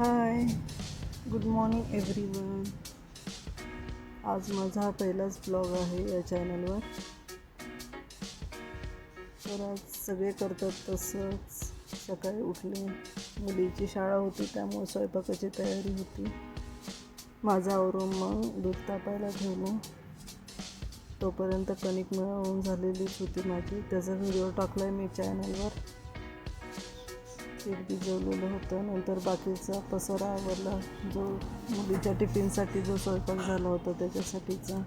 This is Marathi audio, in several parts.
हाय गुड मॉर्निंग एव्हरीवन आज माझा हा पहिलाच ब्लॉग आहे या चॅनलवर तर आज सगळे करतात तसंच. सकाळी उठले. मुलीची शाळा होती त्यामुळे स्वयंपाकाची तयारी होती. माझा आवरून मग दूध तापायला ठेवलं तोपर्यंत कणिक मिळवून झालेलीच होती माझी. त्याचा व्हिडिओ टाकला आहे मी चॅनलवर पीठ भिजवलेलं होतं. नंतर बाकीचा पसारा आवरला. जो मुलीच्या टिफिनसाठी जो स्वयंपाक झाला होता त्याच्यासाठीचा.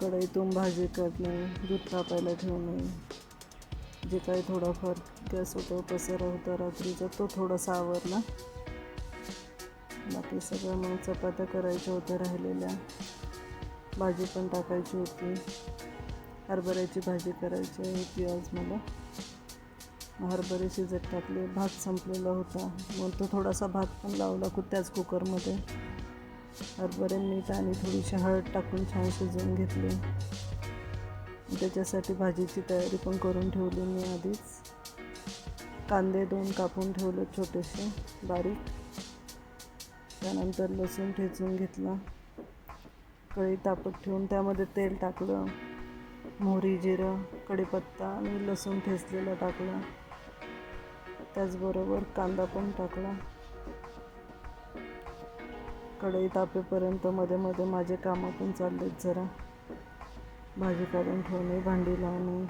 कढईतून भाजी करणे दूध तापायला ठेवणे. जे काही थोडाफार गॅस होतो पसारा होता रात्रीचा तो थोडासा आवरला. बाकी सगळं मग चपात्या करायच्या होत्या राहिलेल्या. भाजी पण टाकायची होती. हरभऱ्याची भाजी करायची होती आज मला. हरभरे शिजत टाकले भात संपलेला होता. मग तो थोडासा भात पण लावला कु त्याच कुकरमध्ये. हरभरे मीठ आणि थोडीशी हळद टाकून छान शिजवून घेतले. त्याच्यासाठी भाजीची तयारी पण करून ठेवली मी आधीच. कांदे दोन कापून ठेवले छोटेसे बारीक. त्यानंतर लसूण ठेचून घेतला. कळी तापत ठेवून त्यामध्ये तेल टाकलं. मोहरी जिरं कढीपत्ता आणि लसूण ठेचलेलं टाकलं. त्याचबरोबर कांदा पण टाकला. कढई तापेपर्यंत मध्ये मध्ये माझे कामं पण चाललेत जरा. भाजी काढून ठेवणे भांडी लावणे.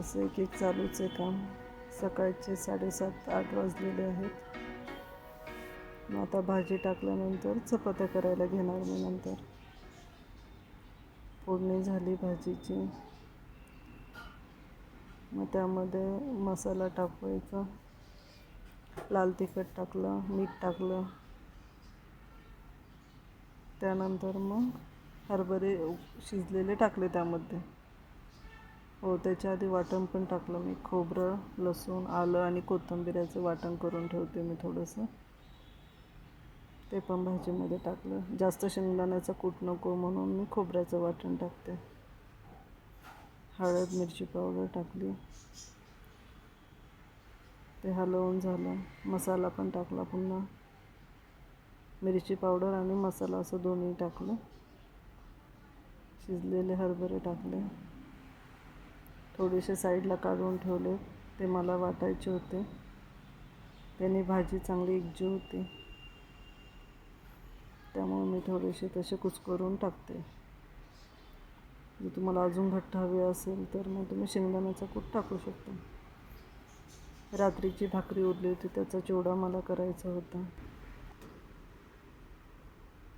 असं एक एक चालूच आहे काम. सकाळचे साडेसात आठ वाजलेले आहेत. मग आता भाजी टाकल्यानंतर चपात्या करायला घेणार मी नंतर. फोडणी झाली भाजीची. मग त्यामध्ये मसाला टाकवायचा. लाल तिखट टाकलं मीठ टाकलं. त्यानंतर मग हरभरे शिजलेले टाकले त्यामध्ये. हो त्याच्या आधी वाटण पण टाकलं मी. खोबरं लसूण आलं आणि कोथिंबिऱ्याचं वाटण करून ठेवते मी थोडंसं. ते पण भाजीमध्ये टाकलं. जास्त शेंगदाण्याचा कूट नको म्हणून मी खोबऱ्याचं वाटण टाकते. हळद मिरची पावडर टाकली. ते हलवून झालं. मसाला पण टाकला पुन्हा. मिरची पावडर आणि मसाला असं दोन्ही टाकलं. शिजलेले हरभरे टाकले. थोडेसे साईडला काढून ठेवले. ते मला वाटायचे होते. त्याने भाजी चांगली एकजीव होती. त्यामुळे मी थोडेसे तसे कुचकरून टाकते. जर तुम्हाला अजून घट्ट हवे असेल तर मग तुम्ही शेंगदाण्याचा कूट टाकू शकता. रात्रीची भाकरी उरली होती त्याचा चिवडा मला करायचा होता.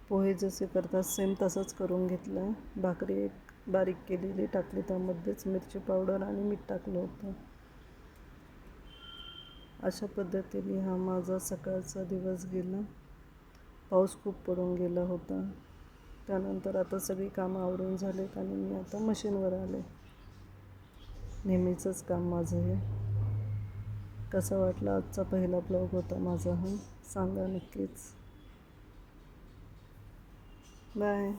पोहे जसे करतात सेम तसंच करून घेतलं. भाकरी एक बारीक केलेली टाकली त्यामध्येच मिरची पावडर आणि मीठ टाकलं होतं. अशा पद्धतीने हा माझा सकाळचा दिवस गेला. पाऊस खूप पडून गेला होता. त्यानंतर आता सगळी कामं आवरून झालेत आणि मी आता मशीनवर आले. नेहमीचंच काम माझं हे. कसा वाटला आजचा पहिला ब्लॉग होता माझा हा सांगा नक्कीच. बाय.